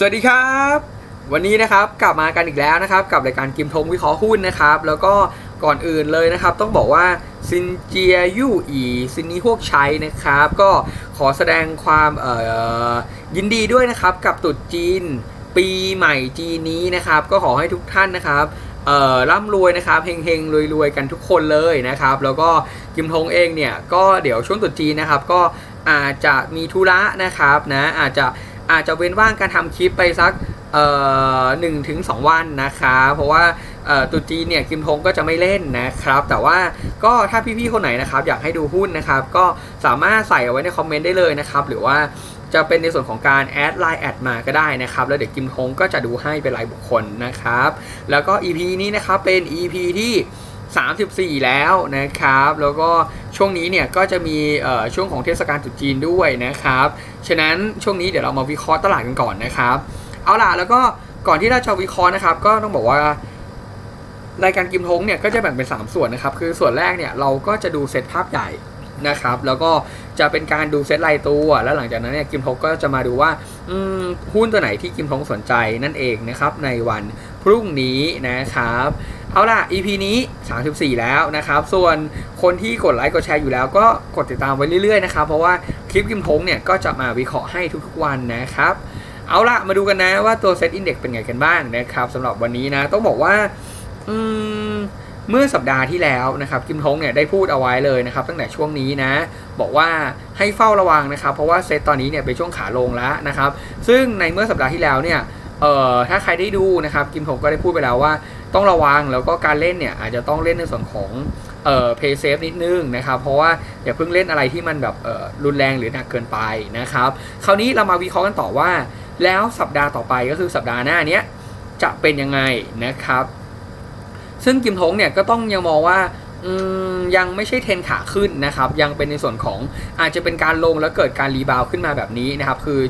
สวัสดีครับ วันนี้นะครับกลับมากันอีกแล้วนะครับ กับรายการกิมทงวิเคราะห์หุ้นนะครับ แล้วก็ก่อนอื่นเลยนะครับ ต้องบอกว่าซินเจียยู่อีซินนี้พวกใช้นะครับ ก็ขอแสดงความเอ่อยินดีด้วยนะครับ กับตรุษจีน ปีใหม่จีนนี้นะครับ ก็ขอให้ทุกท่านนะครับเอ่อร่ำรวยนะครับเฮงเฮงรวยรวยๆกันทุกคนเลยนะครับ แล้วก็กิมทงเองเนี่ยก็เดี๋ยวช่วงตรุษจีนนะครับ ก็อาจจะมีธุระนะครับนะอาจจะ อาจจะเว้นว่างการทำคลิปไปสักหนึ่งถึงสองวันนะคะเพราะว่าตุจีเนี่ยกิมทงก็จะไม่เล่นนะครับ แต่ว่าก็ถ้าพี่ๆคนไหนนะครับ อยากให้ดูหุ้นนะครับ ก็สามารถใส่เอาไว้ในคอมเมนต์ได้เลยนะครับ หรือว่าจะเป็นในส่วนของการแอดไลน์แอดมาก็ได้นะครับ แล้วเดี๋ยวกิมทงก็จะดูให้เป็นรายบุคคลนะครับ แล้วก็ EP นี้นะครับเป็น EP ที่ 34 แล้วนะครับ แล้วก็ช่วงนี้เนี่ยก็จะมีช่วงของเทศกาลตรุษจีนด้วยนะครับ ฉะนั้นช่วงนี้เดี๋ยวเรามาวิเคราะห์ตลาดกันก่อนนะครับ เอาล่ะแล้วก็ก่อนที่เราจะวิเคราะห์นะครับ ก็ต้องบอกว่ารายการกิมทงเนี่ยก็จะแบ่งเป็น 3 ส่วนนะครับ คือส่วนแรกเนี่ยเราก็จะดูเซตภาพใหญ่นะครับ แล้วก็จะเป็นการดูเซตรายตัว แล้วหลังจากนั้นเนี่ยกิมทงก็จะมาดูว่าหุ้นตัวไหนที่กิมทงสนใจนั่นเองนะครับในวันพรุ่งนี้นะครับ เอาล่ะ EP นี้ 34 แล้วนะครับ ส่วนคนที่กดไลค์กดแชร์อยู่แล้วก็กดติดตามไว้เรื่อยๆนะครับ เพราะว่าคลิปกิมทงเนี่ยก็จะมาวิเคราะห์ให้ทุกๆวันนะครับ เอาล่ะ มาดูกันนะว่าตัว Set Index เป็นไงกันบ้างนะครับสำหรับวันนี้นะ ต้องบอกว่าอืมเมื่อสัปดาห์ที่แล้วนะครับกิมทงเนี่ยได้พูดเอาไว้เลยนะครับ ตั้งแต่ช่วงนี้นะ บอกว่าให้เฝ้าระวังนะครับ เพราะว่าเซตตอนนี้เนี่ยเป็นช่วงขาลงแล้วนะครับ ซึ่งในเมื่อสัปดาห์ที่แล้วเนี่ยเอ่อถ้าใครได้ดูนะครับกิมทงก็ได้พูดไปแล้วว่า ต้องระวังแล้วก็การเล่นเนี่ยอาจจะต้องเล่นในส่วนของเอ่อ pay safe นิดนึงนะครับเพราะว่าอย่าเพิ่งเล่นอะไรที่มันแบบเอ่อรุนแรงหรือหนักเกินไปนะครับคราวนี้เรามาวิเคราะห์กันต่อว่า แล้วสัปดาห์ต่อไปก็คือสัปดาห์หน้าเนี้ยจะเป็นยังไงนะครับ ซึ่งกิมทงเนี่ยก็ต้องยังมองว่ายังไม่ใช่เทนขาขึ้นนะครับ ยังเป็นในส่วนของอาจจะเป็นการลงแล้วเกิดการรีบาวขึ้นมาแบบนี้นะครับ คือ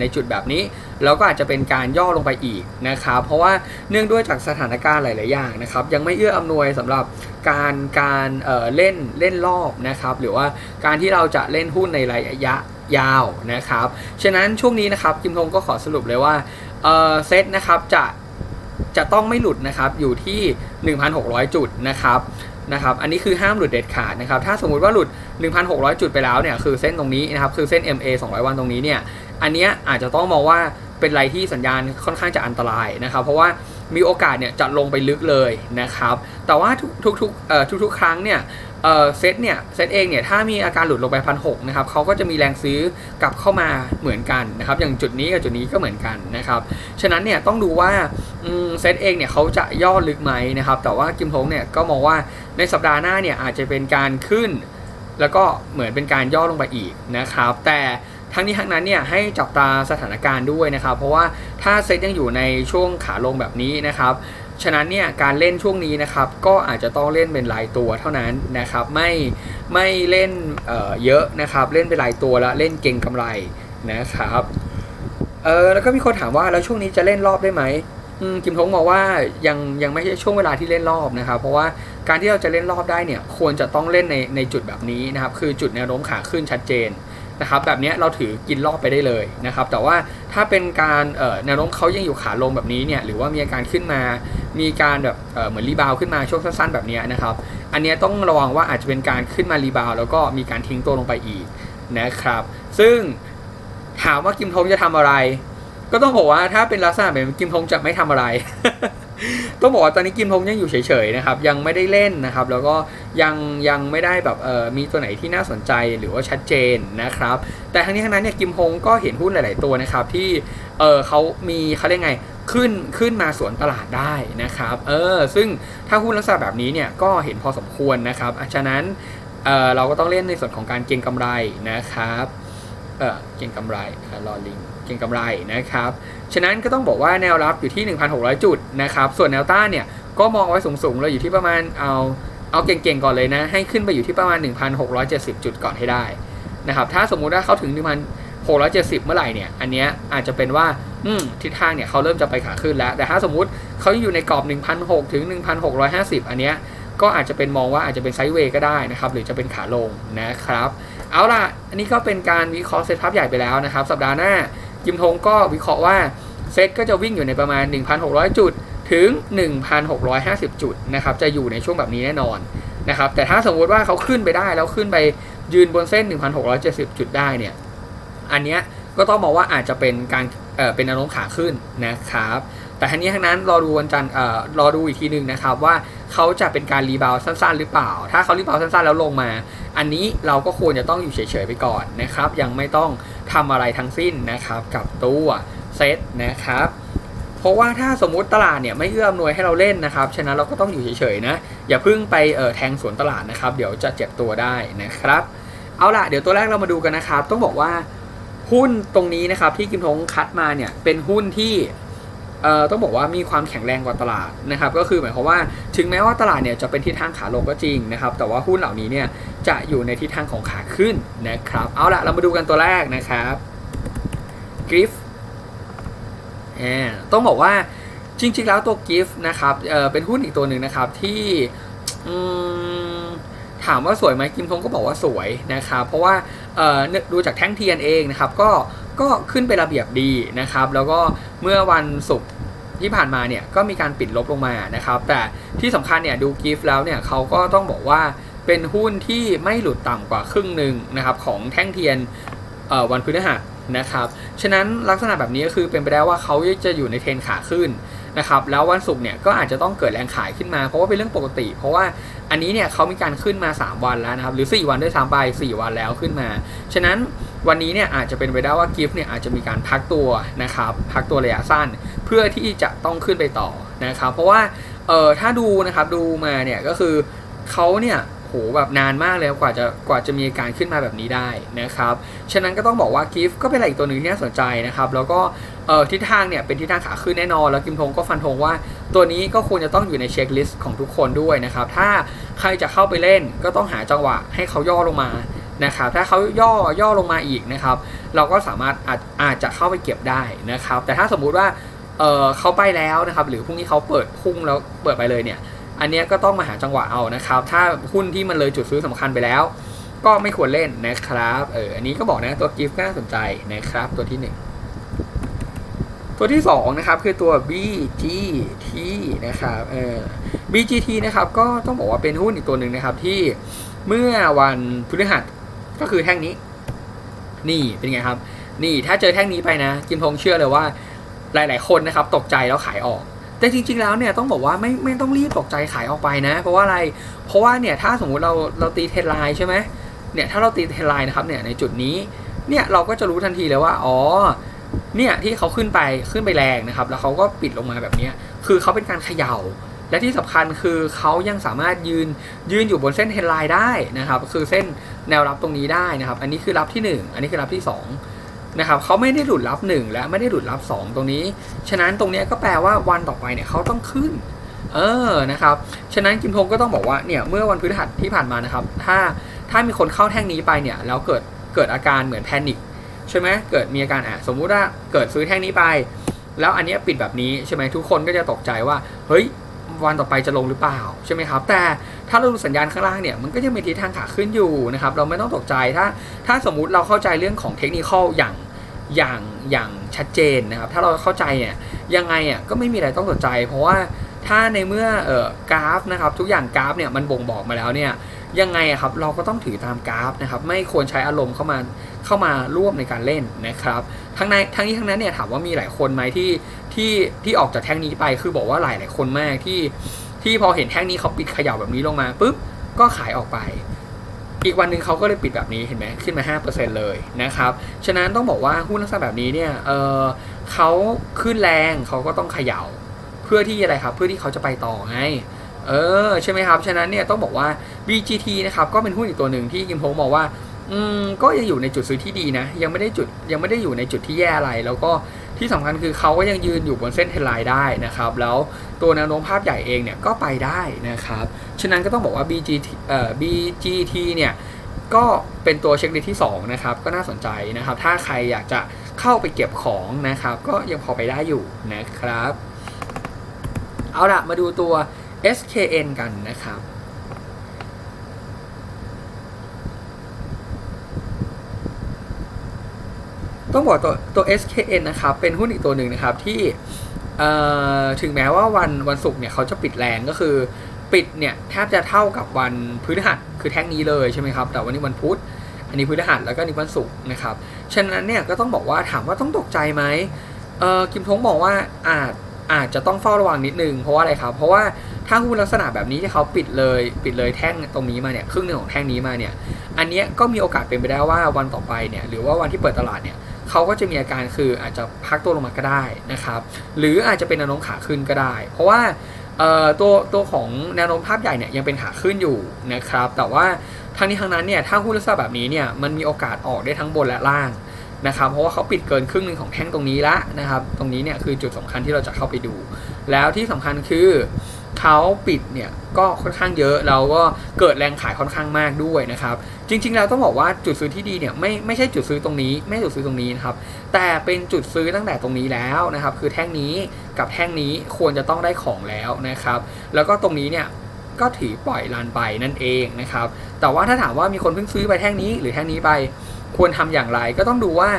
ในจุดแบบนี้แล้วก็อาจจะเป็นการย่อลงไปอีกนะครับ เพราะว่าเนื่องด้วยจากสถานการณ์หลาย ๆ อย่างนะครับ ยังไม่เอื้ออำนวยสำหรับการการเเล่นเล่นรอบนะครับ หรือว่าการที่เราจะเล่นหุ้นในระยะยาวนะครับ ฉะนั้นช่วงนี้นะครับกิมทงก็ขอสรุปเลยว่าเอ่อเซตนะครับจะจะต้องไม่หลุดนะครับอยู่ที่ 1,600 จุดนะครับ นะครับอันนี้คือห้ามหลุดเด็ดขาดนะครับถ้าสมมุติว่าหลุด 1,600 จุดไปแล้วเนี่ยคือเส้นตรงนี้นะครับคือเส้น MA 200 วันตรงนี้เนี่ยอันเนี้ยอาจจะต้องมองว่าเป็นอะไรที่สัญญาณค่อนข้างจะอันตรายนะครับเพราะว่า มีโอกาสเนี่ยจะลงไปลึกเลยนะครับ แต่ว่าทุกทุกๆเอ่อทุกๆ ครั้งเนี่ยเอ่อเซตเนี่ยเซตเองเนี่ยถ้ามีอาการหลุดลงไปพันหนะครับเขาก็จะมีแรงซื้อกลับเข้ามาเหมือนกันนะครับ อย่างจุดนี้กับจุดนี้ก็เหมือนกันนะครับ ฉะนั้นเนี่ยต้องดูว่าเซตเองเนี่ยเขาจะย่อลึกไหมนะครับ แต่ว่ากิมทงเนี่ยก็มองว่าในสัปดาห์หน้าเนี่ยอาจจะเป็นการขึ้น แล้วก็เหมือนเป็นการย่อลงไปอีกนะครับ แต่ ทั้งนี้ทั้งนั้นเนี่ยให้จับตาสถานการณ์ด้วยนะครับ เพราะว่าถ้าเซตยังอยู่ในช่วงขาลงแบบนี้นะครับฉะนั้นเนี่ยการเล่นช่วงนี้นะครับก็อาจจะต้องเล่นเป็นรายตัวเท่านั้นนะครับไม่ไม่เล่นเเยอะนะครับเล่นเป็นรายตัวแล้วเล่นเก่งกำไรนะครับเออแล้วก็มีคนถามว่าแล้วช่วงนี้จะเล่นรอบได้ไหมอืมกิมทงมองว่ายังยังไม่ใช่ช่วงเวลาที่เล่นรอบนะครับ เพราะว่าการที่เราจะเล่นรอบได้เนี่ยควรจะต้องเล่นในในจุดแบบนี้นะครับคือจุดแนวโน้มขาขึ้นชัดเจน นะครับแบบนี้เราถือกินรอบไปได้เลยนะครับแต่ว่าถ้าเป็นการแนวโน้มเขายังอยู่ขาลงแบบนี้เนี่ยหรือว่ามีอาการขึ้นมา มีการแบบเเหมือนรีบาวขึ้นมาช่วงสั้นๆแบบนี้นะครับอันเนี้ยต้องระวังว่าอาจจะเป็นการขึ้นมารีบาวแล้วก็มีการทิ้งตัวลงไปอีกนะครับซึ่งถามว่ากิมทงจะทำอะไร ก็ต้องบอกว่าถ้าเป็นลักษณะแบบกิมทงจะไม่ทำอะไร ต้องบอกว่าตอนนี้กิมทงยังอยู่เฉยๆนะครับยังไม่ได้เล่นนะครับ แล้วก็ยังยังไม่ได้แบบเออมีตัวไหนที่น่าสนใจหรือว่าชัดเจนนะครับ แต่ทั้งนี้ทั้งนั้นเนี่ยกิมฮงก็เห็นหุ้นหลาย ๆตัวนะครับที่เออเขามีเขาเรียกไงขึ้นขึ้นมาสวนตลาดได้นะครับเออซึ่งถ้าหุ้นลักษณะแบบนี้เนี่ยก็เห็นพอสมควรนะครับฉะนั้นเออเราก็ต้องเล่นในส่วนของการเก็งกำไรนะครับ เออเก็งกำไรรอลิงเก็งกำไรนะครับ ฉะนั้นก็ต้องบอกว่าแนวรับอยู่ที่ 1,600 จุดนะครับ ส่วนแนวต้านเนี่ยก็มองไว้สูงๆเลยอยู่ที่ประมาณเอาเอาเก่งๆก่อนเลยนะ ให้ขึ้นไปอยู่ที่ประมาณ 1,670 จุดก่อนให้ได้นะครับ ถ้าสมมุติว่าเขาถึง 1,670 เมื่อไหร่เนี่ย อันเนี้ยอาจจะเป็นว่าอืมทิศทางเนี่ยเขาเริ่มจะไปขาขึ้นแล้ว แต่ถ้าสมมุติเขายังอยู่ในกรอบ 1,600 ถึง 1,650 อันเนี้ยก็อาจจะเป็นมองว่าอาจจะเป็นไซด์เวย์ก็ได้นะครับ หรือจะเป็นขาลงนะครับ เอาล่ะ อันนี้ก็เป็นการวิเคราะห์เซตภาพใหญ่ไปแล้วนะครับ สัปดาห์หน้ากิมทงก็วิเคราะห์ว่าเซ็ตก็จะวิ่งอยู่ในประมาณ 1,600 จุดถึง 1,650 จุดนะครับจะอยู่ในช่วงแบบนี้แน่นอนนะครับแต่ถ้าสมมติว่าเขาขึ้นไปได้แล้วขึ้นไปยืนบนเส้น 1,670 จุดได้เนี่ยอันเนี้ยก็ต้องมองว่าอาจจะเป็นการเเป็นแนวโน้มขาขึ้นนะครับ แต่ทั้งนี้ทั้งนั้นรอดูวันจันทร์เอ่อรอดูอีกทีหนึ่งนะครับว่าเขาจะเป็นการรีบาวสั้น ๆ หรือเปล่า ถ้าเขารีบาวสั้นๆแล้วลงมา อันนี้เราก็ควรจะต้องอยู่เฉยๆไปก่อนนะครับ ยังไม่ต้องทำอะไรทั้งสิ้นนะครับกับตัวเซตนะครับเพราะว่าถ้าสมมุติตลาดเนี่ยไม่เอื้ออำนวยให้เราเล่นนะครับ ฉะนั้นเราก็ต้องอยู่เฉยๆนะ อย่าเพิ่งไปเอ่อแทงสวนตลาดนะครับ เดี๋ยวจะเจ็บตัวได้นะครับ เอาล่ะ เดี๋ยวตัวแรกเรามาดูกันนะครับ ต้องบอกว่าหุ้นตรงนี้นะครับที่กิมทงคัดมาเนี่ยเป็นหุ้นที่ ต้องบอกว่ามีความแข็งแรงกว่าตลาดนะครับก็คือหมายความว่าถึงแม้ว่าตลาดเนี่ยจะเป็นทิศทางขาลงก็จริงนะครับแต่ว่าหุ้นเหล่านี้เนี่ยจะอยู่ในทิศทางของขาขึ้นนะครับเอาละเรามาดูกันตัวแรกนะครับกริฟต้องบอกว่าจริงๆแล้วตัวกิฟนะครับเเป็นหุ้นอีกตัวหนึ่งนะครับที่ถามว่าสวยไหมกิมทงก็บอกว่าสวยนะครับเพราะว่าดูจากแท่งเทียนเองนะครับก็ ก็ขึ้นไประเบียบดีนะครับ แล้วก็เมื่อวันศุกร์ที่ผ่านมาเนี่ยก็มีการปิดลบลงมานะครับ แต่ที่สำคัญเนี่ยดูกิฟแล้วเนี่ยเขาก็ต้องบอกว่าเป็นหุ้นที่ไม่หลุดต่ำกว่าครึ่งหนึ่งนะครับของแท่งเทียนวันพฤหัสนะครับ ฉะนั้นลักษณะแบบนี้ก็คือเป็นไปได้ว่าเขาจะอยู่ในเทรนขาขึ้น นะครับแล้ววันศุกร์เนี่ยก็อาจจะต้องเกิดแรงขายขึ้นมา เพราะว่าเป็นเรื่องปกติ เพราะว่าอันนี้เนี่ยเขามีการขึ้นมา 3 วันแล้วนะครับหรือ 4 วันด้วยซ้ำไป 4 วันแล้วขึ้นมา ฉะนั้นวันนี้เนี่ยอาจจะเป็นไปได้ว่ากิฟต์เนี่ยอาจจะมีการพักตัวนะครับพักตัวระยะสั้น เพื่อที่จะต้องขึ้นไปต่อนะครับเพราะว่าเออถ้าดูนะครับดูมาเนี่ยก็คือเขาเนี่ยโหแบบนานมากเลยกว่าจะกว่าจะมีการขึ้นมาแบบนี้ได้นะครับ ฉะนั้นก็ต้องบอกว่ากิฟต์ก็เป็นอะไรอีกตัวหนึ่งที่น่าสนใจนะครับ แล้วก็เออทิศทางเนี่ยเป็นทิศทางขาขึ้นแน่นอน แล้วกิมทงก็ฟันธงว่า ตัวนี้ก็ควรจะต้องอยู่ในเช็คลิสต์ของทุกคนด้วยนะครับ ถ้าใครจะเข้าไปเล่นก็ต้องหาจังหวะให้เขาย่อลงมานะครับถ้าเขาย่อย่อลงมาอีกนะครับ เราก็สามารถอาจอาจจะเข้าไปเก็บได้นะครับ แต่ถ้าสมมุติว่าเออเขาไปแล้วนะครับ หรือพรุ่งนี้เขาเปิดพุ่งแล้วเปิดไปเลยเนี่ย อันนี้ก็ต้องมาหาจังหวะเอานะครับ ถ้าหุ้นที่มันเลยจุดซื้อสำคัญไปแล้ว ก็ไม่ควรเล่นนะครับเอออันนี้ก็บอกนะตัวกิฟต์ก็น่าสนใจนะครับตัวที่หนึ่ง ตัวที่สองนะครับคือตัว BGT นะครับเออ BGT นะครับก็ต้องบอกว่าเป็นหุ้นอีกตัวหนึ่งนะครับที่เมื่อวันพฤหัสก็คือแท่งนี้ นี่เป็นไงครับ นี่ถ้าเจอแท่งนี้ไปนะกิมพงเชื่อเลยว่าหลาย ๆ คนนะครับตกใจแล้วขายออก แต่จริง ๆ แล้วเนี่ยต้องบอกว่าไม่ไม่ต้องรีบตกใจขายออกไปนะ เพราะว่าอะไรเพราะว่าเนี่ยถ้าสมมุติเราเราตีเทรนไลน์ใช่ไหมเนี่ยถ้าเราตีเทรนไลน์นะครับเนี่ยในจุดนี้เนี่ยเราก็จะรู้ทันทีเลยว่าอ๋อ เนี่ยที่เขาขึ้นไปขึ้นไปแรงนะครับ แล้วเขาก็ปิดลงมาแบบนี้คือเขาเป็นการเขย่า และที่สำคัญคือเขายังสามารถยืนยืนอยู่บนเส้นเทรนไลน์ได้นะครับ คือเส้นแนวรับตรงนี้ได้นะครับ อันนี้คือรับที่ 1 อันนี้คือรับที่ 2 นะครับเขาไม่ได้หลุดรับ 1 และไม่ได้หลุดรับ 2 ตรงนี้ ฉะนั้นตรงนี้ก็แปลว่าวันต่อไปเนี่ยเขาต้องขึ้นเออ นะครับ ฉะนั้นกิมทงก็ต้องบอกว่า เนี่ย เมื่อวันพฤหัสที่ผ่านมานะครับ ถ้า ถ้ามีคนเข้าแท่งนี้ไปเนี่ย แล้วเกิด เกิดอาการเหมือนแพนิค ใช่ไหมเกิดมีอาการอะสมมุติว่าเกิดซื้อแท่งนี้ไป แล้วอันนี้ปิดแบบนี้ใช่ไหมทุกคนก็จะตกใจว่า เฮ้ยวันต่อไปจะลงหรือเปล่าใช่ไหมครับ แต่ถ้าเราดูสัญญาณข้างล่างเนี่ยมันก็ยังมีทิศทางขาขึ้นอยู่นะครับเราไม่ต้องตกใจถ้า ถ้าสมมุติเราเข้าใจเรื่องของเทคนิคอย่างอย่างอย่างชัดเจนนะครับ ถ้าเราเข้าใจเนี่ยยังไงอะก็ไม่มีอะไรต้องตกใจ เพราะว่าถ้าในเมื่อเอ่อกราฟนะครับทุกอย่างกราฟเนี่ยมันบ่งบอกมาแล้วเนี่ย ยังไงอะครับ เราก็ต้องถือตามกราฟนะครับ ไม่ควรใช้อารมณ์เข้ามาเข้ามาร่วมในการเล่นนะครับ ทั้งในทั้งนี้ทั้งนั้นเนี่ยถามว่ามีหลายคนไหมที่ที่ที่ออกจากแท่งนี้ไปคือบอกว่าหลายหลายคนมากที่ที่พอเห็นแท่งนี้เขาปิดขย่าแบบนี้ลงมาปุ๊บก็ขายออกไป อีกวันหนึ่งเขาก็เลยปิดแบบนี้เห็นไหมขึ้นมา5%เลยนะครับฉะนั้นต้องบอกว่าหุ้นลักษณะแบบนี้เนี่ยเออเขาขึ้นแรงเขาก็ต้องขย่าเพื่อที่อะไรครับ เพื่อที่เขาจะไปต่อไง เออใช่ไหมครับ ฉะนั้นเนี่ยต้องบอกว่า BGT นะครับก็เป็นหุ้นอีกตัวหนึ่งที่กิมโพมองว่าอืมก็ยังอยู่ในจุดซื้อที่ดีนะ ยังไม่ได้จุดยังไม่ได้อยู่ในจุดที่แย่อะไร แล้วก็ที่สำคัญคือเขาก็ยังยืนอยู่บนเส้นเทรนไลน์ได้นะครับ แล้วตัวแนวโน้มภาพใหญ่เองเนี่ยก็ไปได้นะครับ ฉะนั้นก็ต้องบอกว่า BGT เอ่อ BGT เนี่ยก็เป็นตัวเช็คลิสที่2นะครับก็น่าสนใจนะครับ ถ้าใครอยากจะเข้าไปเก็บของนะครับ ก็ยังพอไปได้อยู่นะครับ เอาละมาดูตัว SKN กันนะครับ ต้องบอกตัวตัว SKN นะครับ เป็นหุ้นอีกตัวหนึ่งนะครับที่ถึงแม้ว่าวันวันศุกร์เนี่ยเขาจะปิดแรงก็คือปิดเนี่ยแทบจะเท่ากับวันพฤหัสคือแท่งนี้เลยใช่ไหมครับ แต่วันนี้วันพุธอันนี้พฤหัสแล้วก็นี่วันศุกร์นะครับ ฉะนั้นเนี่ยก็ต้องบอกว่าถามว่าต้องตกใจไหมเออกิมทงบอกว่าอาจอาจจะต้องเฝ้าระวังนิดนึงเพราะว่าอะไรครับ เพราะว่า ถ้าหุ้นลักษณะแบบนี้ที่เขาปิดเลย ปิดเลยแท่งตรงนี้มาเนี่ยครึ่งหนึ่งของแท่งนี้มาเนี่ยอันนี้ก็มีโอกาสเป็นไปได้ว่าวันต่อไปเนี่ยหรือว่าวันที่เปิดตลาดเนี่ยเขาก็จะมีอาการคืออาจจะพักตัวลงมาก็ได้นะครับหรืออาจจะเป็นแนวโน้มขาขึ้นก็ได้ เพราะว่าตัวตัวของแนวโน้มภาพใหญ่เนี่ยยังเป็นขาขึ้นอยู่นะครับแต่ว่าทั้งนี้ทั้งนั้นเนี่ยถ้าหุ้นลักษณะแบบนี้เนี่ยมันมีโอกาสออกได้ทั้งบนและล่างนะครับเพราะว่าเขาปิดเกินครึ่งหนึ่งของแท่งตรงนี้ละนะครับตรงนี้เนี่ยคือจุดสำคัญที่เราจะเข้าไปดู แล้วที่สำคัญคือ เขาปิดเนี่ยก็ค่อนข้างเยอะแล้วก็เกิดแรงขายค่อนข้างมากด้วยนะครับ จริงๆแล้วต้องบอกว่าจุดซื้อที่ดีเนี่ยไม่ไม่ใช่จุดซื้อตรงนี้ ไม่จุดซื้อตรงนี้นะครับแต่เป็นจุดซื้อตั้งแต่ตรงนี้แล้วนะครับ คือแท่งนี้กับแท่งนี้ควรจะต้องได้ของแล้วนะครับ แล้วก็ตรงนี้เนี่ยก็ถือปล่อยลานไปนั่นเองนะครับ แต่ว่าถ้าถามว่ามีคนเพิ่งซื้อไปแท่งนี้ หรือแท่งนี้ไปควรทำอย่างไร ก็ต้องดูว่า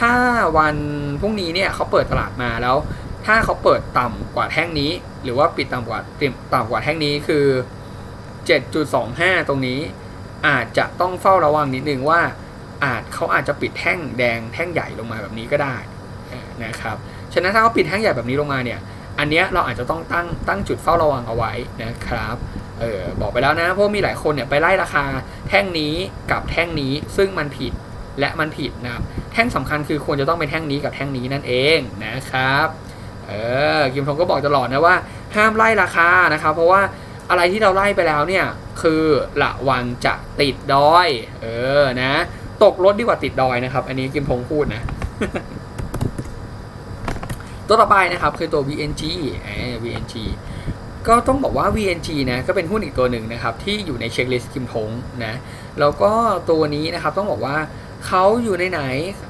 ถ้าวันพรุ่งนี้เนี่ยเขาเปิดตลาดมาแล้ว ถ้าเขาเปิดต่ำกว่าแท่งนี้ หรือว่าปิดต่ำกว่าต่ำกว่าแท่งนี้คือ 7.25 ตรงนี้ อาจจะต้องเฝ้าระวังนิดนึงว่า อาจเขาอาจจะปิดแท่งแดงแท่งใหญ่ลงมาแบบนี้ก็ได้นะครับฉะนั้นถ้าเขาปิดแท่งใหญ่แบบนี้ลงมาเนี่ย อันเนี้ยเราอาจจะต้องตั้งตั้งจุดเฝ้าระวังเอาไว้นะครับเออบอกไปแล้วนะเพราะมีหลายคนเนี่ยไปไล่ราคาแท่งนี้กับแท่งนี้ซึ่งมันผิดและมันผิดนะครับแท่งสำคัญคือควรจะต้องเป็นแท่งนี้กับแท่งนี้นั่นเองนะครับ เออกิมทงก็บอกตลอดนะว่า ห้ามไล่ราคานะครับ เพราะว่าอะไรที่เราไล่ไปแล้วเนี่ย คือระวังจะติดดอย เออนะ ตกรถดีกว่าติดดอยนะครับ อันนี้กิมทงพูดนะ ตัวต่อไปนะครับคือตัว VNG เออ VNG ก็ต้องบอกว่า VNG นะก็เป็นหุ้นอีกตัวหนึ่งนะครับ ที่อยู่ในเช็คลิสต์กิมทงนะแล้วก็ตัวนี้นะครับต้องบอกว่า เขาอยู่ในไหน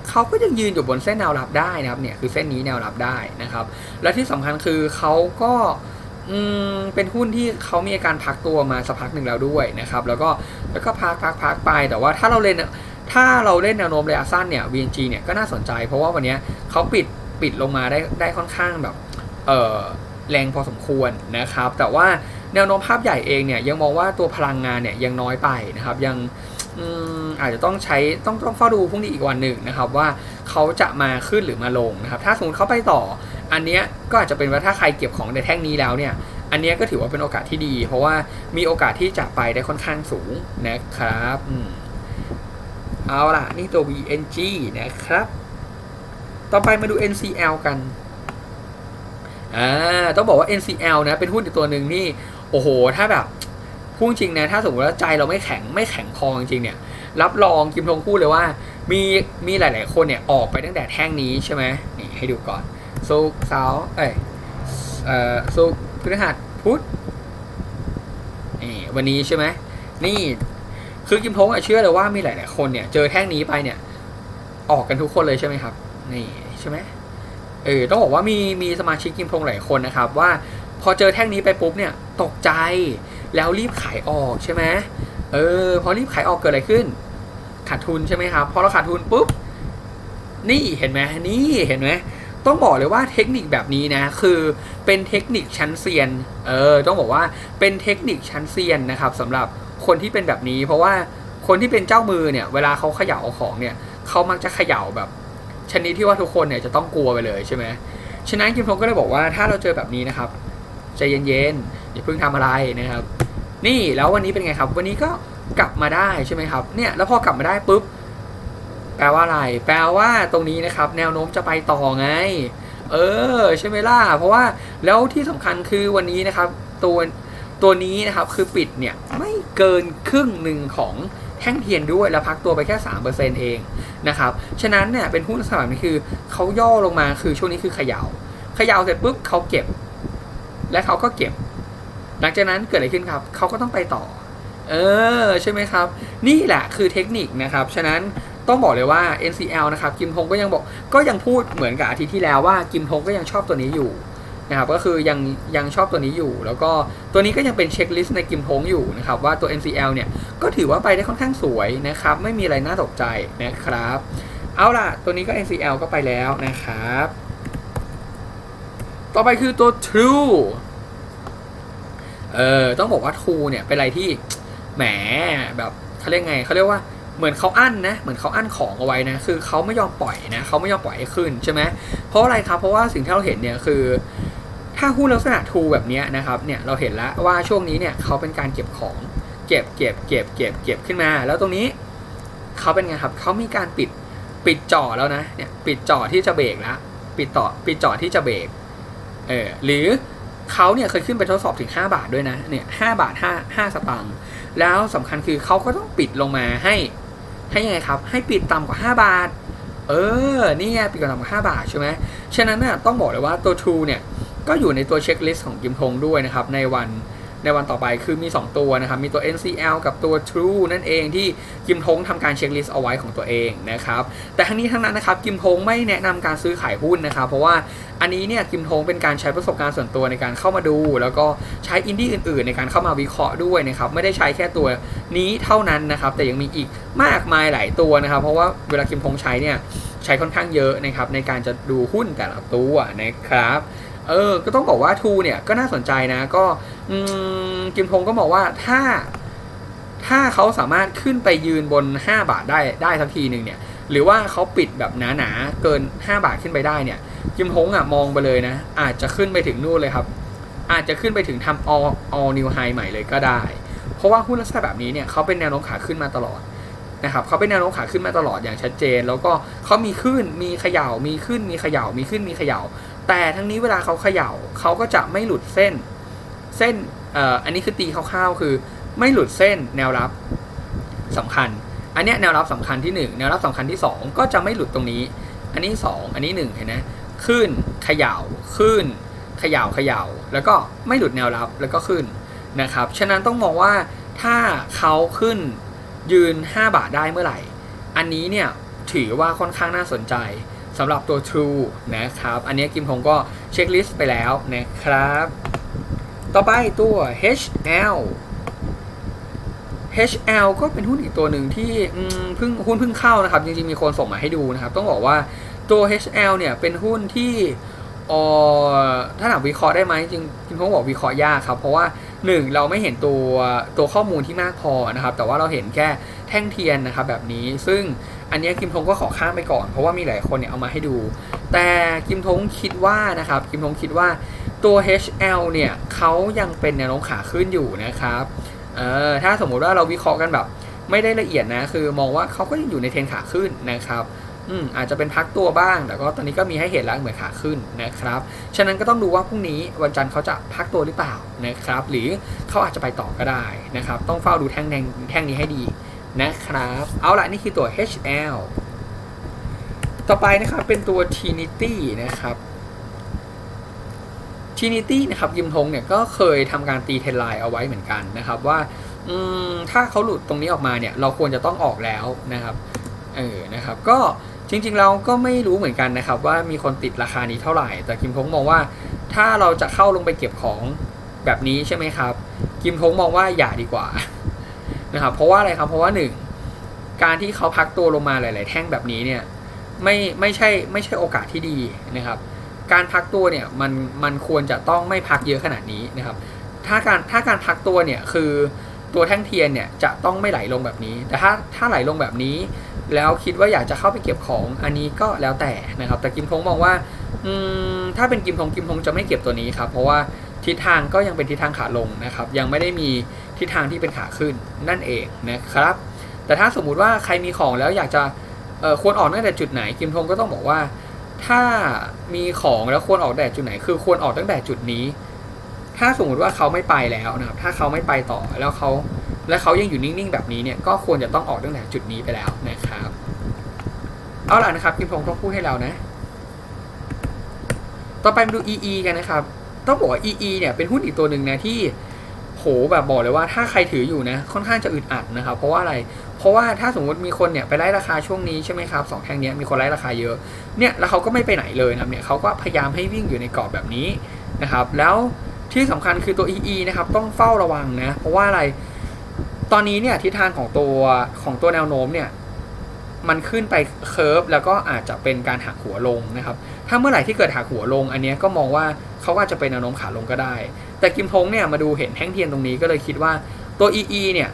เขาก็ยังยืนอยู่บนเส้นแนวรับได้นะครับเนี่ยคือเส้นนี้แนวรับได้นะครับ และที่สำคัญคือเขาก็เป็นหุ้นที่เขามีอาการพักตัวมาสักพักหนึ่งแล้วด้วยนะครับ แล้วก็แล้วก็พักพักพักไป แต่ว่าถ้าเราเล่นถ้าเราเล่นแนวโน้มระยะสั้นเนี่ย VNG เนี่ยก็น่าสนใจเพราะว่าวันนี้เขาปิดปิดลงมาได้ได้ค่อนข้างแบบเออแรงพอสมควรนะครับ แต่ว่าแนวโน้มภาพใหญ่เองเนี่ยยังมองว่าตัวพลังงานเนี่ยยังน้อยไปนะครับยัง อาจจะต้องใช้ต้องต้องเฝ้าดูพรุ่งนี้อีกวันหนึ่งนะครับ ว่าเขาจะมาขึ้นหรือมาลงนะครับ ถ้าสมมติเขาไปต่อ อันเนี้ยก็อาจจะเป็นว่าถ้าใครเก็บของในแท่งนี้แล้วเนี่ย อันเนี้ยก็ถือว่าเป็นโอกาสที่ดี เพราะว่ามีโอกาสที่จะไปได้ค่อนข้างสูงนะครับเอาล่ะ นี่ตัว VNG นะครับ ต่อไปมาดู NCL กันอ่าต้องบอกว่า NCL นะเป็นหุ้นอีกตัวหนึ่งนี่โอ้โห ถ้าแบบ พูดจริงนะถ้าสมมติว่าใจเราไม่แข็งไม่แข็งพอจริงเนี่ย รับรองกิมทงพูดเลยว่า มีมีหลาย ๆ คนเนี่ยออกไปตั้งแต่แท่งนี้ใช่ไหมนี่ให้ดูก่อนซุกเสาร์เอ้ยเอ่อซุกพฤหัสพุธนี่วันนี้ใช่ไหมนี่คือกิมทงอะเชื่อเลยว่ามีหลาย ๆ คนเนี่ย เจอแท่งนี้ไปเนี่ย ออกกันทุกคนเลยใช่ไหมครับ นี่ใช่ไหมเออต้องบอกว่ามีมีสมาชิกกิมทงหลายคนนะครับ ว่าพอเจอแท่งนี้ไปปุ๊บเนี่ย ตกใจ แล้วรีบขายออกใช่ไหมเออพอรีบขายออกเกิดอะไรขึ้น ขาดทุนใช่ไหมครับพอเราขาดทุนปุ๊บนี่เห็นไหมนี่เห็นไหมต้องบอกเลยว่าเทคนิคแบบนี้นะคือเป็นเทคนิคชั้นเซียนเออต้องบอกว่าเป็นเทคนิคชั้นเซียนนะครับสำหรับคนที่เป็นแบบนี้ เพราะว่าคนที่เป็นเจ้ามือเนี่ยเวลาเขาเขย่าเอาของเนี่ยเขามักจะเขย่าแบบชนิดที่ว่าทุกคนเนี่ยจะต้องกลัวไปเลยใช่ไหมฉะนั้นกิมทงก็เลยบอกว่าถ้าเราเจอแบบนี้นะครับใจเย็นๆ อย่าเพิ่งทำอะไรนะครับ นี่แล้ววันนี้เป็นไงครับ วันนี้ก็กลับมาได้ใช่ไหมครับเนี่ยแล้วพอกลับมาได้ปุ๊บแปลว่าอะไร แปลว่าตรงนี้นะครับ แนวโน้มจะไปต่อไง เออ ใช่ไหมล่ะเพราะว่าแล้วที่สำคัญคือวันนี้นะครับ ตัวตัวนี้นะครับคือปิดเนี่ยไม่เกินครึ่งหนึ่งของแท่งเทียนด้วยแล้วพักตัวไปแค่ 3%เองนะครับ ฉะนั้นเนี่ยเป็นหุ้นลักษณะแบบนี้คือเขาย่อลงมาคือช่วงนี้คือเขยา่าเขย่าเสร็จปุ๊บเขาเก็บ และเขาก็เก็บ หลังจากนั้นเกิดอะไรขึ้นครับเขาก็ต้องไปต่อ เออใช่ไหมครับ นี่แหละคือเทคนิคนะครับ ฉะนั้นต้องบอกเลยว่า NCL นะครับกิมทงก็ยังบอกก็ยังพูดเหมือนกับอาทิตย์ที่แล้วว่ากิมทงก็ยังชอบตัวนี้อยู่นะครับก็คือยังยังชอบตัวนี้อยู่ แล้วก็ตัวนี้ก็ยังเป็นเช็คลิสต์ในกิมทงอยู่นะครับว่าตัว NCL เนี่ยก็ถือว่าไปได้ค่อนข้างสวยนะครับไม่มีอะไรน่าตกใจนะครับ เอาล่ะตัวนี้ก็ NCL ก็ไปแล้วนะครับ ต่อไปคือตัว True เออต้องบอกว่า True เนี่ยเป็นอะไรที่แหมแบบเขาเรียกไงเขาเรียกว่าเหมือนเขาอั้นนะเหมือนเขาอั้นของเอาไว้นะคือเขาไม่ยอมปล่อยนะเขาไม่ยอมปล่อยให้ขึ้นใช่ไหมเพราะอะไรครับเพราะว่าสิ่งที่เราเห็นเนี่ยคือ ถ้าหุ้นลักษณะ True แบบนี้นะครับเนี่ยเราเห็นแล้วว่าช่วงนี้เนี่ยเขาเป็นการเก็บของเก็บเก็บเก็บเก็บเก็บขึ้นมา แล้วตรงนี้เขาเป็นไงครับเขามีการปิดปิดจ่อแล้วนะเนี่ยปิดจ่อที่จะเบรกแล้วปิดต่อปิดจ่อที่จะเบรกเออหรือ เขาเนี่ยเคยขึ้นไปทดสอบถึง 5 บาทด้วยนะเนี่ยห้าบาท5 5สตางค์แล้วสำคัญคือเขาก็ต้องปิดลงมาให้ ให้ยังไงครับ ให้ปิดต่ำกว่า 5 บาท เออนี่ไงปิดต่ำกว่า 5 บาทใช่ไหมฉะนั้นน่ะต้องบอกเลยว่าตัว True เนี่ยก็อยู่ในตัวเช็คลิสต์ของกิมทงด้วยนะครับในวัน ในวันต่อไปคือมี 2 ตัวนะครับ มีตัว NCL กับตัว True นั่นเองที่กิมทงทำการเช็คลิสต์เอาไว้ของตัวเองนะครับแต่ทั้งนี้ทั้งนั้นนะครับกิมทงไม่แนะนำการซื้อขายหุ้นนะครับ เพราะว่าอันนี้เนี่ยกิมทงเป็นการใช้ประสบการณ์ส่วนตัวในการเข้ามาดู แล้วก็ใช้อินดี้อื่นๆ ในการเข้ามาวิเคราะห์ด้วยนะครับไม่ได้ใช้แค่ตัวนี้เท่านั้นนะครับแต่ยังมีอีกมากมายหลายตัวนะครับ เพราะว่าเวลากิมทงใช้เนี่ยใช้ค่อนข้างเยอะนะครับในการจะดูหุ้นแต่ละตัวนะครับ เออ ก็ต้องบอกว่าทูเนี่ยก็น่าสนใจนะ ก็อกิมทงก็บอกว่าถ้า ถ้าเขาสามารถขึ้นไปยืนบน 5 บาทได้ได้สักทีหนึ่งเนี่ย หรือว่าเขาปิดแบบหนาๆเกิน 5 บาทขึ้นไปได้เนี่ย กิมทงอะมองไปเลยนะ อาจจะขึ้นไปถึงนู่นเลยครับ อาจจะขึ้นไปถึงทำ all all new high ใหม่เลยก็ได้ เพราะว่าหุ้นลักษณะแบบนี้เนี่ยเขาเป็นแนวโน้มขาขึ้นมาตลอดนะครับเขาเป็นแนวโน้มขาขึ้นมาตลอดอย่างชัดเจน แล้วก็เขามีขึ้นมีเขย่ามีขึ้นมีเขย่ามีขึ้นมีเขย่า แต่ทั้งนี้เวลาเขาเขย่าเขาก็จะไม่หลุดเส้น เส้นอันนี้คือตีคร่าวๆ คือไม่หลุดเส้นแนวรับสำคัญ อันนี้แนวรับสำคัญที่ 1 แนวรับสำคัญที่ 2 ก็จะไม่หลุดตรงนี้ อันนี้ 2 อันนี้1เห็นไหมขึ้นเขย่าขึ้นเขย่าเขย่าแล้วก็ไม่หลุดแนวรับแล้วก็ขึ้นนะครับ ฉะนั้นต้องมองว่าถ้าเขาขึ้นยืน 5 บาทได้เมื่อไหร่ อันนี้เนี่ยถือว่าค่อนข้างน่าสนใจ สำหรับตัว True นะครับ อันนี้กิมทงก็เช็คลิสต์ไปแล้วนะครับ ต่อไปตัว HL HL ก็เป็นหุ้นอีกตัวหนึ่งที่เพิ่งหุ้นเพิ่งเข้านะครับ จริงๆ มีคนส่งมาให้ดูนะครับ ต้องบอกว่าตัว HL เนี่ยเป็นหุ้นที่ออถ้าถามวิเคราะห์ได้ไหมจริงจริงๆบอกวิเคราะห์ยากครับ เพราะว่าหนึ่งเราไม่เห็นตัวตัวข้อมูลที่มากพอนะครับ แต่ว่าเราเห็นแค่แท่งเทียนนะครับแบบนี้ซึ่ง อันนี้กิมทงก็ขอข้ามไปก่อน เพราะว่ามีหลายคนเนี่ยเอามาให้ดู แต่กิมทงคิดว่านะครับกิมทงคิดว่าตัว HL เนี่ยเขายังเป็นแนวโน้มขาขึ้นอยู่นะครับเออถ้าสมมุติว่าเราวิเคราะห์กันแบบ ไม่ได้ละเอียดนะคือมองว่าเขาก็ยังอยู่ในเทรนขาขึ้นนะครับอืมอาจจะเป็นพักตัวบ้าง แต่ก็ตอนนี้ก็มีให้เห็นแล้วเหมือนขาขึ้นนะครับ ฉะนั้นก็ต้องดูว่าพรุ่งนี้วันจันทร์เขาจะพักตัวหรือเปล่านะครับ หรือเขาอาจจะไปต่อก็ได้นะครับ ต้องเฝ้าดูแท่งแดงแท่งนี้ให้ดี นะครับ เอาละนี่คือตัว HL ต่อไปนะครับเป็นตัว Trinity นะครับ Trinity นะครับยิมทงเนี่ยก็เคยทำการตีเทรนไลน์เอาไว้เหมือนกันนะครับว่าถ้าเขาหลุดตรงนี้ออกมาเนี่ยเราควรจะต้องออกแล้วนะครับเออนะครับก็จริงๆเราก็ไม่รู้เหมือนกันนะครับ ว่ามีคนติดราคานี้เท่าไหร่ แต่กิมทงมองว่าถ้าเราจะเข้าลงไปเก็บของแบบนี้ใช่ไหมครับ กิมทงมองว่าอย่าดีกว่า นะครับเพราะว่าอะไรครับเพราะว่าหนึ่งการที่เขาพักตัวลงมาหลาย ๆ แท่งแบบนี้เนี่ยไม่ไม่ใช่ไม่ใช่โอกาสที่ดีนะครับ การพักตัวเนี่ยมันมันควรจะต้องไม่พักเยอะขนาดนี้นะครับ ถ้าการถ้าการพักตัวเนี่ยคือตัวแท่งเทียนเนี่ยจะต้องไม่ไหลลงแบบนี้ แต่ถ้าถ้าไหลลงแบบนี้ แล้วคิดว่าอยากจะเข้าไปเก็บของอันนี้ก็แล้วแต่นะครับ แต่กิมทงมองว่าอืมถ้าเป็นกิมทงกิมทงจะไม่เก็บตัวนี้ครับเพราะว่าทิศทางก็ยังเป็นทิศทางขาลงนะครับ ยังไม่ได้มี ทิศทางที่เป็นขาขึ้นนั่นเองนะครับ แต่ถ้าสมมุติว่าใครมีของแล้วอยากจะควรออกตั้งแต่จุดไหนกิมทงก็ต้องบอกว่า ถ้ามีของแล้วควรออกแต่จุดไหน คือควรออกตั้งแต่จุดนี้ ถ้าสมมติว่าเขาไม่ไปแล้วนะครับ ถ้าเขาไม่ไปต่อแล้วเขาและเขายังอยู่นิ่งๆแบบนี้เนี่ยก็ควรจะต้องออกตั้งแต่จุดนี้ไปแล้วนะครับ เอาล่ะนะครับกิมพงต้องพูดให้เรานะ ต่อไปมาดู EE กันนะครับ ต้องบอกว่า EE เนี่ยเป็นหุ้นอีกตัวหนึ่งนะที่ โหแบบบอกเลยว่าถ้าใครถืออยู่นะค่อนข้างจะอึดอัดนะครับ เพราะว่าอะไร เพราะว่าถ้าสมมติมีคนเนี่ยไปไล่ราคาช่วงนี้ใช่ไหมครับสองแท่งนี้มีคนไล่ราคาเยอะเนี่ยแล้วเขาก็ไม่ไปไหนเลยนะเนี่ยเขาก็พยายามให้วิ่งอยู่ในกรอบแบบนี้นะครับ แล้วที่สำคัญคือตัว EE นะครับต้องเฝ้าระวังนะเพราะว่าอะไร ตอนนี้เนี่ยทิศทางของตัวของตัวแนวโน้มเนี่ยมันขึ้นไปเคิร์ฟแล้วก็อาจจะเป็นการหักหัวลงนะครับ ถ้าเมื่อไหร่ที่เกิดหักหัวลง อันนี้ก็มองว่าเขาอาจจะเป็นแนวโน้มขาลงก็ได้ แต่กิมทงเนี่ยมาดูเห็นแท่งเทียนตรงนี้ก็เลยคิดว่าตัว EE เนี่ย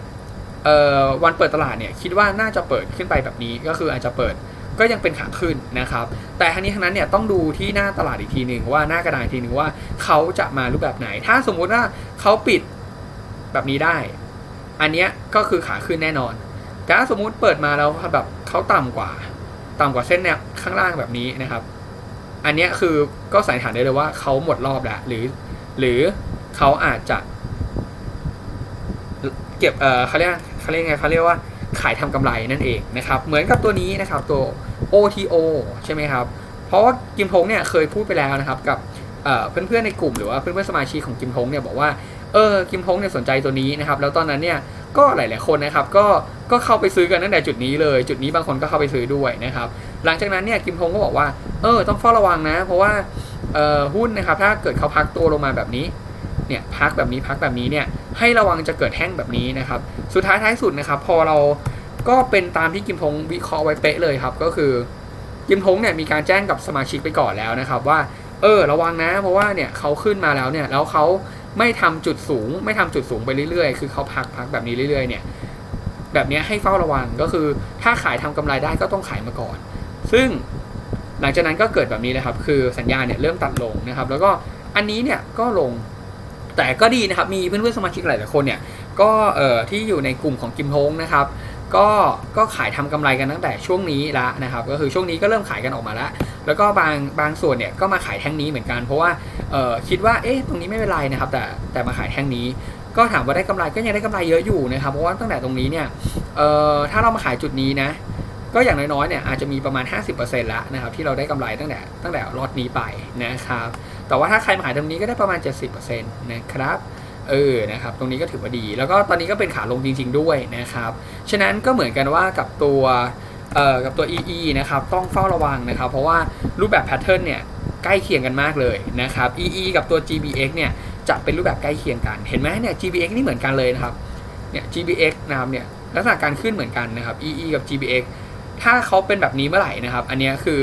วันเปิดตลาดเนี่ยคิดว่าน่าจะเปิดขึ้นไปแบบนี้ก็คืออาจจะเปิดก็ยังเป็นขาขึ้นนะครับ แต่ทั้งนี้ทั้งนั้นเนี่ยต้องดูที่หน้าตลาดอีกทีหนึ่งว่าหน้ากระดานอีกทีหนึ่งว่าเขาจะมารูปแบบไหน ถ้าสมมุติว่าเขาปิดแบบนี้ได้ อันเนี้ยก็คือขาขึ้นแน่นอน แต่ถ้าสมมุติเปิดมาแล้วแบบเขาต่ำกว่า ต่ำกว่าเส้นเนี่ยข้างล่างแบบนี้นะครับ อันเนี้ยคือก็สันนิษฐานได้เลยว่าเขาหมดรอบแล้วหรือ หรือเขาอาจจะ เก็บเออเขาเรียกเขาเรียกไงเขาเรียกว่าขายทำกำไรนั่นเองนะครับ เหมือนกับตัวนี้นะครับตัว OTO ใช่ไหมครับ เพราะว่ากิมทงเนี่ยเคยพูดไปแล้วนะครับ กับเอ่อเพื่อนๆในกลุ่มหรือว่าเพื่อนๆสมาชิกของกิมทงเนี่ยบอกว่าเออกิมทงเนี่ยสนใจตัวนี้นะครับ แล้วตอนนั้นเนี่ยก็หลายๆคนนะครับ ก็ก็เข้าไปซื้อกันตั้งแต่จุดนี้เลย จุดนี้บางคนก็เข้าไปซื้อด้วยนะครับ หลังจากนั้นเนี่ยกิมทงก็บอกว่า เออ ต้องเฝ้าระวังนะ เพราะว่าหุ้นนะครับ ถ้าเกิดเขาพักตัวลงมาแบบนี้ เนี่ยพักแบบนี้พักแบบนี้เนี่ย ให้ระวังจะเกิดแท่งแบบนี้นะครับ สุดท้ายท้ายสุดนะครับ พอเราก็เป็นตามที่กิมทงวิเคราะห์ไว้เป๊ะเลยครับ ก็คือกิมทงเนี่ยมีการแจ้งกับสมาชิกไปก่อนแล้วนะครับ ว่า เออ ระวังนะ เพราะว่าเนี่ยเขาขึ้นมาแล้วเนี่ย แล้วเขาไม่ทำจุดสูง ไม่ทำจุดสูงไปเรื่อยๆ คือเขาพักพักแบบนี้เรื่อยๆ เนี่ย แบบนี้ให้เฝ้าระวังก็คือ ถ้าขายทำกำไรได้ก็ต้องขายมาก่อน ซึ่งหลังจากนั้นก็เกิดแบบนี้เลยครับ คือสัญญาเนี่ยเริ่มตัดลงนะครับ แล้วก็อันนี้เนี่ยก็ลง แต่ก็ดีนะครับ มีเพื่อนๆสมาชิกหลายๆคนเนี่ย ก็เอ่อที่อยู่ในกลุ่มของกิมฮงนะครับ ก็ก็ขายทำกำไรกันตั้งแต่ช่วงนี้ละนะครับ ก็คือช่วงนี้ก็เริ่มขายกันออกมาแล้วแล้วก็บางบางส่วนเนี่ยก็มาขายแท่งนี้เหมือนกัน เพราะว่าเอ่อคิดว่าเอ๊ะตรงนี้ไม่เป็นไรนะครับ แต่แต่มาขายแท่งนี้ก็ถามว่าได้กำไรก็ยังได้กำไรเยอะอยู่นะครับ เพราะว่าตั้งแต่ตรงนี้เนี่ยเอ่อถ้าเรามาขายจุดนี้นะ ก็อย่างน้อยๆเนี่ยอาจจะมีประมาณ 50%แล้วนะครับที่เราได้กำไรตั้งแต่ตั้งแต่ล็อตนี้ไปนะครับแต่ว่าถ้าใครมาขายตรงนี้ก็ได้ประมาณ 70%นะครับเออนะครับตรงนี้ก็ถือว่าดี แล้วก็ตอนนี้ก็เป็นขาลงจริง ๆด้วยนะครับฉะนั้นก็เหมือนกันว่ากับตัวเอ่อกับตัว EE นะครับต้องเฝ้าระวังนะครับเพราะว่ารูปแบบแพทเทิร์นเนี่ยใกล้เคียงกันมากเลยนะครับ EE กับตัว GBX เนี่ยจะเป็นรูปแบบใกล้เคียงกันเห็นไหมเนี่ย GBX นี่เหมือนกันเลยนะครับเนี่ย GBX นะครับเนี่ยลักษณะการขึ้นเหมือนกันนะครับ EE กับ GBX ถ้าเขาเป็นแบบนี้เมื่อไหร่นะครับ อันนี้คือ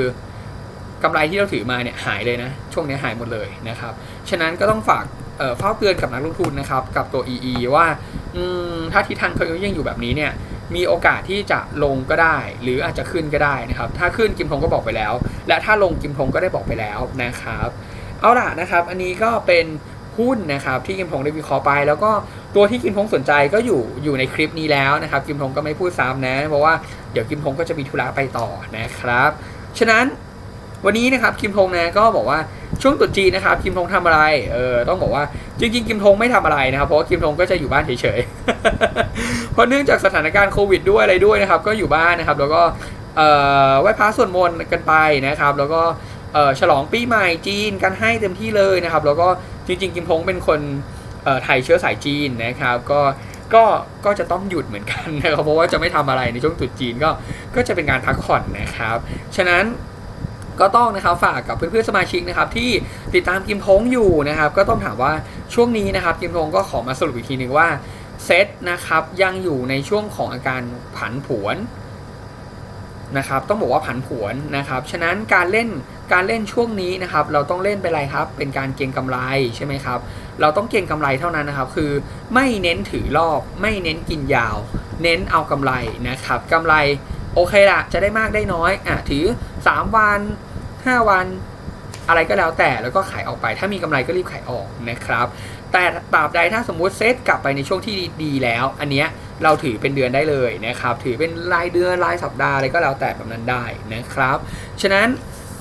กำไรที่เราถือมาเนี่ยหายเลยนะ ช่วงนี้หายหมดเลยนะครับ ฉะนั้นก็ต้องฝากเฝ้าเตือนกับนักลงทุนนะครับ กับตัว EE ว่าถ้าทิศทางเขายังอยู่แบบนี้เนี่ยมีโอกาสที่จะลงก็ได้ หรืออาจจะขึ้นก็ได้นะครับ ถ้าขึ้นกิมทงก็บอกไปแล้ว และถ้าลงกิมทงก็ได้บอกไปแล้วนะครับ เอาล่ะนะครับ อันนี้ก็เป็น หุ้นนะครับที่กิมทงได้วิเคราะห์ไป แล้วก็ตัวที่กิมทงสนใจก็อยู่อยู่ในคลิปนี้แล้วนะครับกิมทงก็ไม่พูดซ้ำนะ เพราะว่าเดี๋ยวกิมทงก็จะมีธุระไปต่อนะครับฉะนั้นวันนี้นะครับคิมทงนะก็บอกว่าช่วงตุจีนะครับคิมทงทำอะไร เออต้องบอกว่าจริงๆคิมทงไม่ทำอะไรนะครับ เพราะว่าคิมทงก็จะอยู่บ้านเฉยๆ เพราะเนื่องจากสถานการณ์โควิดด้วยอะไรด้วยนะครับ ก็อยู่บ้านนะครับ แล้วก็ไหว้พระสวดมนต์กันไปนะครับ แล้วก็ ฉลองปีใหม่จีนกันให้เต็มที่เลยนะครับ แล้วก็จริงๆคิมทงเป็นคนไทยเชื้อสายจีนนะครับ ก็ก็ก็จะต้องหยุดเหมือนกันนะครับเพราะว่าจะไม่ทำอะไรในช่วงตรุษจีนก็ก็จะเป็นการพักผ่อนนะครับ ฉะนั้นก็ต้องนะครับฝากกับเพื่อนๆสมาชิกนะครับที่ติดตามกิมทงอยู่นะครับ ก็ต้องถามว่าช่วงนี้นะครับกิมทงก็ขอมาสรุปอีกทีหนึ่งว่าเซตนะครับยังอยู่ในช่วงของอาการผันผวน นะครับต้องบอกว่าผันผวนนะครับ ฉะนั้นการเล่นการเล่นช่วงนี้นะครับเราต้องเล่นเป็นอะไรครับ เป็นการเก็งกำไรใช่ไหมครับ เราต้องเก็งกำไรเท่านั้นนะครับ คือไม่เน้นถือรอบไม่เน้นกินยาว เน้นเอากำไรนะครับกำไรโอเคละจะได้มากได้น้อยอะถือ 3 วัน 5 วัน อะไรก็แล้วแต่แล้วก็ขายออกไป ถ้ามีกำไรก็รีบขายออกนะครับ แต่ตราบใดถ้าสมมุติเซตกลับไปในช่วงที่ดีแล้ว อันเนี้ยเราถือเป็นเดือนได้เลยนะครับ ถือเป็นรายเดือนรายสัปดาห์อะไรก็แล้วแต่แบบนั้นได้นะครับ ฉะนั้น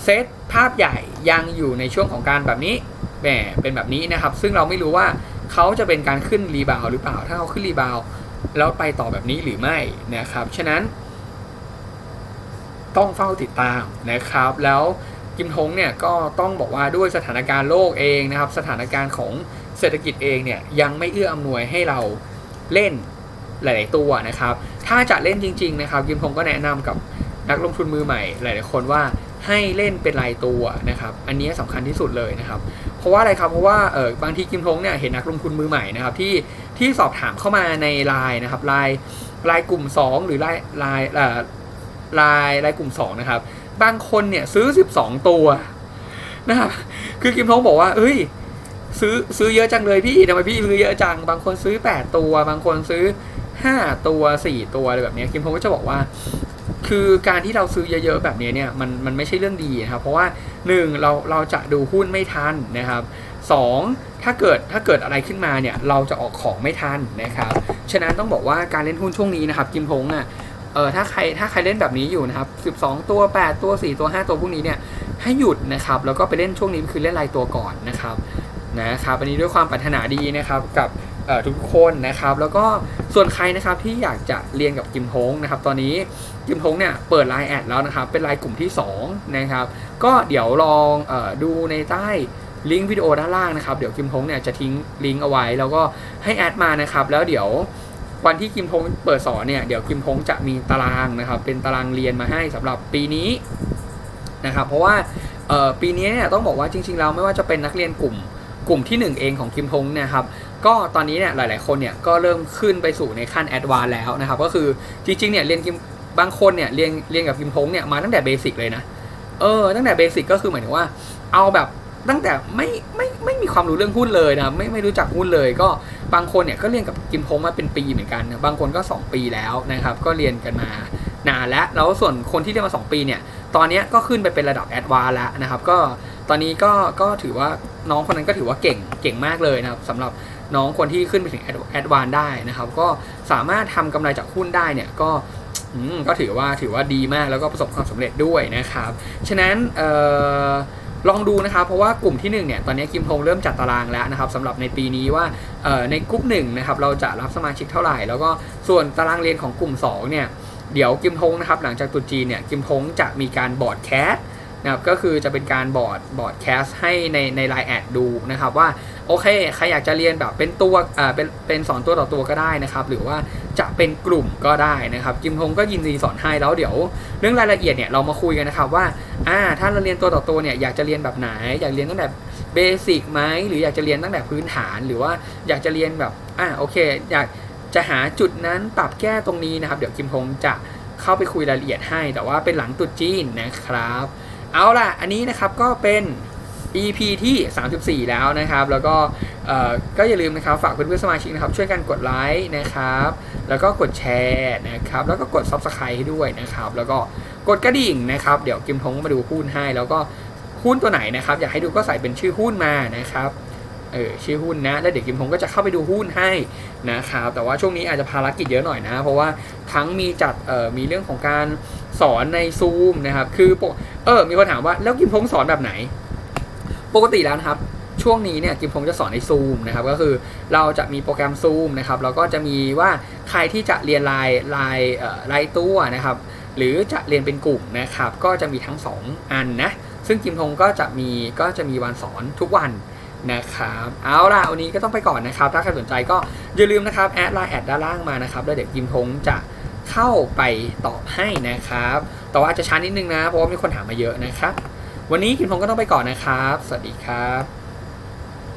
เซตภาพใหญ่ยังอยู่ในช่วงของการแบบนี้แหมเป็นแบบนี้นะครับ ซึ่งเราไม่รู้ว่าเขาจะเป็นการขึ้นรีบาวหรือเปล่า ถ้าเขาขึ้นรีบาวแล้วไปต่อแบบนี้หรือไม่นะครับ ฉะนั้น ต้องเฝ้าติดตามนะครับ แล้วกิมทงเนี่ยก็ต้องบอกว่าด้วยสถานการณ์โลกเองนะครับ สถานการณ์ของ ศรษฐกิจเองเนี่ยยังไม่เอื้ออำนวยให้เราเล่นหลาย ๆ ตัวนะครับ ถ้าจะเล่นจริง ๆ นะครับกิมทงก็แนะนำกับนักลงทุนมือใหม่ หลาย ๆ คนว่าให้เล่นเป็นรายตัวนะครับ อันนี้สำคัญที่สุดเลยนะครับ เพราะว่าอะไรครับ เพราะว่าเออบางทีกิมทงเนี่ยเห็นนักลงทุนมือใหม่นะครับที่ที่สอบถามเข้ามาในไลน์นะครับไลน์ไลน์กลุ่ม 2 หรือไลน์ไลน์เอ่อรายรายกลุ่ม2นะครับ บางคนเนี่ยซื้อ 12 ตัวนะครับ คือกิมทงบอกว่า เอ้ย ซื้อซื้อเยอะจังเลยพี่ทำไมพี่ซื้อเยอะจัง บางคนซื้อ 8 ตัว บางคนซื้อ 5 ตัว 4 ตัวอะไรแบบนี้ยกิมทงก็จะบอกว่า คือการที่เราซื้อเยอะๆแบบนี้เนี่ยมันมันไม่ใช่เรื่องดีนะครับ เพราะว่าหนึ่งเราเราจะดูหุ้นไม่ทันนะครับสองถ้าเกิดถ้าเกิดอะไรขึ้นมาเนี่ยเราจะออกของไม่ทันนะครับ ฉะนั้นต้องบอกว่าการเล่นหุ้นช่วงนี้นะครับกิมพงอะเออถ้าใครถ้าใครเล่นแบบนี้อยู่นะครับ 12 ตัว 8 ตัว 4 ตัว 5 ตัวพวกนี้เนี่ยให้หยุดนะครับ แล้วก็ไปเล่นช่วงนี้คือเล่นรายตัวก่อนนะครับ นะครับอันนี้ด้วยความปรารถนาดีนะครับกับทุกคนนะครับแล้วก็ส่วนใครนะครับที่อยากจะเรียนกับกิมพงนะครับตอนนี้กิมพงเนี่ยเปิดไลน์แอดแล้วนะครับเป็นไลน์กลุ่มที่2นะครับก็เดี๋ยวลองอดูในใต้ลิงก์วิดีโอด้านล่างนะครับเดี๋ยวกิมพงเนี่ยจะทิ้งลิงก์เอาไว้ แล้วก็ให้แอดมานะครับแล้วเดี๋ยววันที่กิมพงเปิดสอนเนี่ยเดี๋ยวกิมพงจะมีตารางนะครับเป็นตารางเรียนมาให้สำหรับปีนี้นะครับเพราะว่าปีนี้เนี่ยต้องบอกว่าจริงๆแล้วไม่ว่าจะเป็นนักเรียนกลุ่ม กลุ่มที่ 1 เองของกิมพงเนี่ยครับก็ตอนนี้เนี่ยหลาย ๆ คนเนี่ยก็เริ่มขึ้นไปสู่ในขั้นแอดวานแล้วนะครับก็คือจริง ๆ เนี่ยเรียนกิมบางคนเนี่ยเรียนเรียนกับกิมพงเนี่ยมาตั้งแต่เบสิกเลยนะเออตั้งแต่เบสิกก็คือหมายถึงว่าเอาแบบตั้งแต่ไม่ไม่ไม่มีความรู้เรื่องหุ้นเลยนะไม่ไม่รู้จักหุ้นเลย ก็บางคนเนี่ยก็เรียนกับกิมพงมาเป็นปีเหมือนกันนะบางคนก็ 2 ปีแล้วนะครับก็เรียนกันมานานแล้วแล้วส่วนคนที่เรียนมา 2 ปีเนี่ยตอนนี้ก็ขึ้นไปเป็นระดับแอดวานแล้วนะครับก็ ตอนนี้ก็ก็ถือว่าน้องคนนั้นก็ถือว่าเก่งเก่งมากเลยนะครับสำหรับน้องคนที่ขึ้นไปถึงแอดวานได้นะครับ ก็สามารถทำกำไรจากหุ้นได้เนี่ยก็ก็ถือว่าถือว่าดีมากแล้วก็ประสบความสำเร็จด้วยนะครับ ฉะนั้นออลองดูนะครับ เพราะว่ากลุ่มที่ 1 เนี่ย ตอนนี้กิมพงเริ่มจัดตารางแล้วนะครับสำหรับในปีนี้ว่าในกลุ่มหนึ่งนะครับเราจะรับสมาชิกเท่าไหร่ แล้วก็ส่วนตารางเรียนของกลุ่ม 2 เนี่ย เดี๋ยวกิมพงนะครับหลังจากตุจีเนี่ยกิมพงจะมีการบอร์ดแคส นะครับก็คือจะเป็นการบอร์ดบอร์ดแคสให้ในในไลน์แอดดูนะครับว่าโอเคใครอยากจะเรียนแบบเป็นตัวอ่าเป็นเป็นสอนตัวต่อตัวก็ได้นะครับหรือว่าจะเป็นกลุ่มก็ได้นะครับกิมพงก็ยินดีสอนให้แล้วเดี๋ยว เรื่องรายละเอียดเนี่ยเรามาคุยกันนะครับว่าอ่าถ้าเราเรียนตัวต่อตัวเนี่ยอยากจะเรียนแบบไหน อยากเรียนตั้งแต่เบสิกไหมหรืออยากจะเรียนตั้งแต่พื้นฐานหรือว่าอยากจะเรียนแบบอ่าโอเค อยากจะหาจุดนั้นปรับแก้ตรงนี้นะครับ เดี๋ยวกิมพงจะเข้าไปคุยรายละเอียดให้ แต่ว่าเป็นหลังตรุษจีนนะครับ เอาล่ะ อันนี้นะครับก็เป็น EP ที่ 34 แล้วนะครับ แล้วก็ก็อย่าลืมนะครับฝากเพื่อนๆสมาชิกนะครับ ช่วยกันกดไลค์นะครับ แล้วก็กดแชร์นะครับ แล้วก็กด Subscribe ให้ด้วยนะครับ แล้วก็กดกระดิ่งนะครับ เดี๋ยวกิมทงมาดูหุ้นให้ แล้วก็หุ้นตัวไหนนะครับ อยากให้ดูก็ใส่เป็นชื่อหุ้นมานะครับเออชื่อหุ้นนะ แล้วเดี๋ยวกิมพงก็จะเข้าไปดูหุ้นให้นะครับ แต่ว่าช่วงนี้อาจจะภารกิจเยอะหน่อยนะ เพราะว่าทั้งมีจัดเอ่อมีเรื่องของการ สอนในซูมนะครับ คือปเออ มีคนถามว่าแล้วกิมพงสอนแบบไหน ปกติแล้วนะครับ ช่วงนี้เนี่ยกิมพงจะสอนในซูมนะครับ ก็คือเราจะมีโปรแกรมซูมนะครับแล้วก็จะมีว่าใครที่จะเรียนรายรายเอ่อรายตัวนะครับ หรือจะเรียนเป็นกลุ่มนะครับ ก็จะมีทั้ง 2 อันนะ ซึ่งกิมพงก็จะมีก็จะมีวันสอนทุกวันนะครับ เอาล่ะ วันนี้ก็ต้องไปก่อนนะครับ ถ้าใครสนใจก็อย่าลืมนะครับ แอดไลน์แอดด้านล่างมานะครับ แล้วเดี๋ยวกิมพงจะ เข้าไปตอบให้นะครับ แต่ว่าอาจจะช้านิดนึงนะ เพราะว่ามีคนถามมาเยอะนะครับ วันนี้กิมพงก็ต้องไปก่อนนะครับ สวัสดีครับ